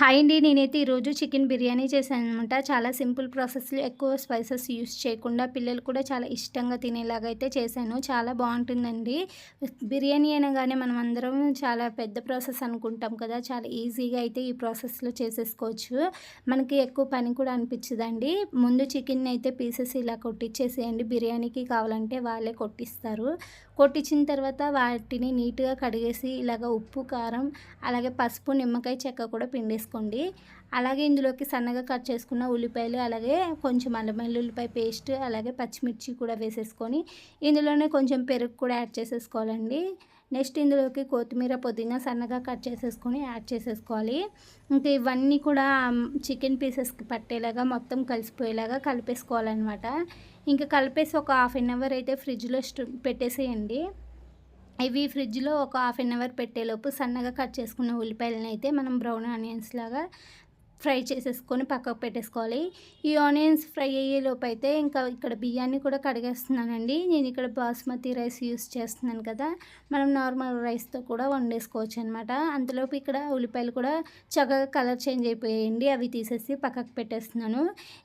Hi అండి. నేనైతే ఈరోజు చికెన్ బిర్యానీ చేశాను అనమాట చాలా సింపుల్ ప్రాసెస్లో ఎక్కువ స్పైసెస్ యూస్ చేయకుండా పిల్లలు కూడా చాలా ఇష్టంగా తినేలాగా అయితే చేశాను. చాలా బాగుంటుందండి. బిర్యానీ అనగానే మనం అందరం చాలా పెద్ద ప్రాసెస్ అనుకుంటాం కదా. చాలా ఈజీగా అయితే ఈ ప్రాసెస్లో చేసేసుకోవచ్చు. మనకి ఎక్కువ పని కూడా అనిపించదండి. ముందు చికెన్ అయితే పీసెస్ ఇలా కొట్టించేసేయండి బిర్యానీకి కావాలంటే వాళ్ళే కొట్టిస్తారు. కొట్టించిన తర్వాత వాటిని నీట్గా కడిగేసి ఇలాగ ఉప్పు కారం అలాగే పసుపు నిమ్మకాయ చెక్క కూడా పిండేసుకోండి అలాగే ఇందులోకి సన్నగా కట్ చేసుకున్న ఉల్లిపాయలు అలాగే కొంచెం అల్లం ఉల్లిపాయ పేస్ట్ అలాగే పచ్చిమిర్చి కూడా వేసేసుకొని ఇందులోనే కొంచెం పెరుగు కూడా యాడ్ చేసేసుకోవాలండి. నెక్స్ట్ ఇందులోకి కొత్తిమీర పుదీనా సన్నగా కట్ చేసేసుకొని యాడ్ చేసేసుకోవాలి. ఇంకా ఇవన్నీ కూడా చికెన్ పీసెస్కి పట్టేలాగా మొత్తం కలిసిపోయేలాగా కలిపేసుకోవాలన్నమాట. ఇంకా కలిపేసి ఒక హాఫ్ అన్ అవర్ అయితే ఫ్రిడ్జ్లో పెట్టేసేయండి. ఇవి ఫ్రిడ్జ్లో ఒక హాఫ్ అన్ అవర్ పెట్టేలోపు సన్నగా కట్ చేసుకున్న ఉల్లిపాయలను అయితే మనం బ్రౌన్ ఆనియన్స్ లాగా ఫ్రై చేసేసుకొని పక్కకు పెట్టేసుకోవాలి. ఈ ఆనియన్స్ ఫ్రై అయ్యేలోపు అయితే ఇంకా ఇక్కడ బియ్యాన్ని కూడా కడిగేస్తున్నానండి. నేను ఇక్కడ బాస్మతి రైస్ యూస్ చేస్తున్నాను కదా మనం నార్మల్ రైస్తో కూడా వండేసుకోవచ్చు అనమాట అంతలోపు ఇక్కడ ఉల్లిపాయలు కూడా చక్కగా కలర్ చేంజ్ అయిపోయాయండి. అవి తీసేసి పక్కకు పెట్టేస్తున్నాను.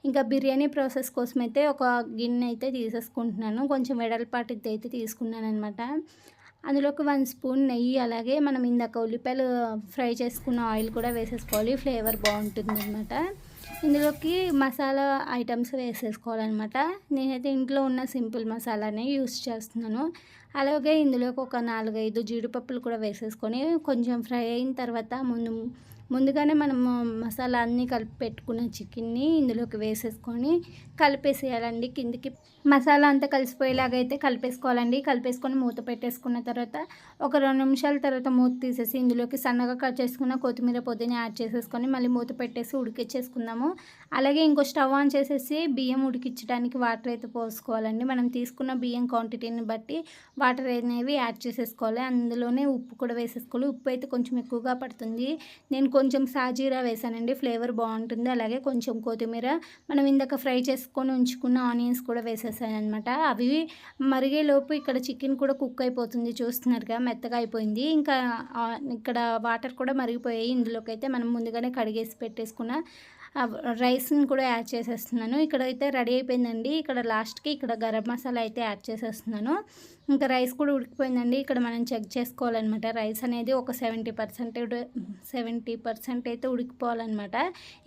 ఇంకా బిర్యానీ ప్రాసెస్ కోసం అయితే ఒక గిన్నె అయితే తీసేసుకుంటున్నాను. కొంచెం వెడల్పాటిది అయితే తీసుకున్నాను అనమాట అందులోకి వన్ స్పూన్ నెయ్యి అలాగే మనం ఇందాక ఉల్లిపాయలు ఫ్రై చేసుకున్న ఆయిల్ కూడా వేసేసుకోవాలి. ఫ్లేవర్ బాగుంటుంది అనమాట ఇందులోకి మసాలా ఐటమ్స్ వేసేసుకోవాలన్నమాట. నేనైతే ఇంట్లో ఉన్న సింపుల్ మసాలానే యూస్ చేస్తున్నాను. అలాగే ఇందులోకి ఒక నాలుగైదు జీడిపప్పులు కూడా వేసేసుకొని కొంచెం ఫ్రై అయిన తర్వాత ముందు ముందుగానే మనము మసాలా అన్నీ కలిపి పెట్టుకున్న చికెన్ని ఇందులోకి వేసేసుకొని కలిపేసేయాలండి కిందికి. మసాలా అంతా కలిసిపోయేలాగా అయితే కలిపేసుకోవాలండి. కలిపేసుకొని మూత పెట్టేసుకున్న తర్వాత ఒక రెండు నిమిషాల తర్వాత మూత తీసేసి ఇందులోకి సన్నగా కట్ చేసుకున్న కొత్తిమీర పొద్దున యాడ్ చేసేసుకొని మళ్ళీ మూత పెట్టేసి ఉడికిచ్చేసుకుందాము. అలాగే ఇంకో స్టవ్ ఆన్ చేసేసి బియ్యం ఉడికించడానికి వాటర్ అయితే పోసుకోవాలండి. మనం తీసుకున్న బియ్యం క్వాంటిటీని బట్టి వాటర్ అనేవి యాడ్ చేసేసుకోవాలి. అందులోనే ఉప్పు కూడా వేసేసుకోవాలి. ఉప్పు అయితే కొంచెం ఎక్కువగా పడుతుంది. నేను కొంచెం సాజీరా వేసానండి ఫ్లేవర్ బాగుంటుంది. అలాగే కొంచెం కొత్తిమీర మనం ఇందాక ఫ్రై చేసుకొని ఉంచుకున్న ఆనియన్స్ కూడా వేసేసాను అనమాట అవి మరిగేలోపు ఇక్కడ చికెన్ కూడా కుక్ అయిపోతుంది చూస్తున్నారుగా మెత్తగా అయిపోయింది. ఇంకా ఇక్కడ వాటర్ కూడా మరిగిపోయాయి. ఇందులోకి అయితే మనం ముందుగానే కడిగేసి పెట్టేసుకున్న రైస్ని కూడా యాడ్ చేసేస్తున్నాను. ఇక్కడ అయితే రెడీ అయిపోయిందండి. ఇక్కడ లాస్ట్కి ఇక్కడ గరం మసాలా అయితే యాడ్ చేసేస్తున్నాను. ఇంకా రైస్ కూడా ఉడికిపోయిందండి. ఇక్కడ మనం చెక్ చేసుకోవాలన్నమాట. రైస్ అనేది ఒక సెవెంటీ పర్సెంట్ సెవెంటీ పర్సెంట్ అయితే ఉడికిపోవాలన్నమాట.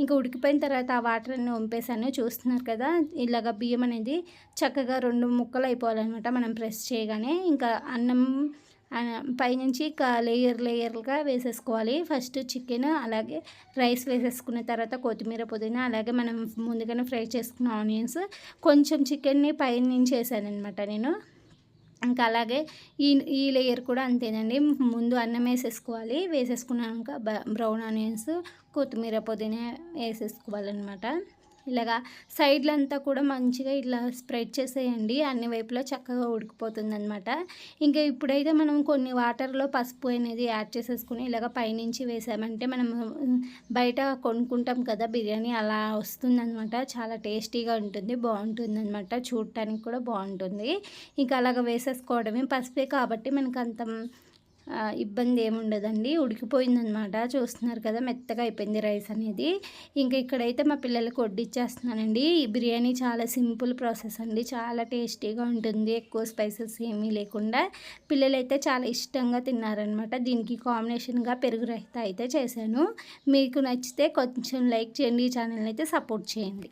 ఇంకా ఉడికిపోయిన తర్వాత ఆ వాటర్ అన్ని వంపేసాను చూస్తున్నారు కదా ఇలాగ బియ్యం అనేది చక్కగా రెండు ముక్కలు అయిపోవాలన్నమాట మనం ప్రెస్ చేయగానే. ఇంకా అన్నం పైనుంచి లేయర్ లేయర్లుగా వేసేసుకోవాలి. ఫస్ట్ చికెన్ అలాగే రైస్ వేసేసుకున్న తర్వాత కొత్తిమీర పుదీనా అలాగే మనం ముందుగానే ఫ్రై చేసుకున్న ఆనియన్స్. కొంచెం చికెన్ని పైనుంచి వేసాను అనమాట నేను. ఇంకా అలాగే ఈ ఈ లేయర్ కూడా అంతేనండి. ముందు అన్నం వేసేసుకోవాలి. వేసేసుకున్నాక బ్రౌన్ ఆనియన్స్ కొత్తిమీర పుదీనా వేసేసుకోవాలన్నమాట. ఇలాగా సైడ్లంతా కూడా మంచిగా ఇట్లా స్ప్రెడ్ చేసేయండి అన్ని వైపులా చక్కగా ఉడికిపోతుంది అనమాట ఇంకా ఇప్పుడైతే మనం కొన్ని వాటర్లో పసుపు అనేది యాడ్ చేసేసుకుని ఇలాగ పైనుంచి వేసామంటే మనం బయట కొనుక్కుంటాం కదా బిర్యానీ అలా వస్తుందనమాట చాలా టేస్టీగా ఉంటుంది బాగుంటుంది అనమాట చూడటానికి కూడా బాగుంటుంది. ఇంకా అలాగ వేసేసుకోవడమే పసుపే కాబట్టి మనకు అంత ఇబ్బంది ఏముండదండి ఉడికిపోయిందనమాట చూస్తున్నారు కదా మెత్తగా అయిపోయింది రైస్ అనేది. ఇంకా ఇక్కడైతే మా పిల్లలకు వడ్డిచ్చేస్తున్నానండి. ఈ బిర్యానీ చాలా సింపుల్ ప్రాసెస్ అండి. చాలా టేస్టీగా ఉంటుంది. ఎక్కువ స్పైసెస్ ఏమీ లేకుండా. పిల్లలైతే చాలా ఇష్టంగా తిన్నారనమాట దీనికి కాంబినేషన్గా పెరుగు రహిత అయితే చేశాను. మీకు నచ్చితే కొంచెం లైక్ చేయండి. ఈ ఛానల్ అయితే సపోర్ట్ చేయండి.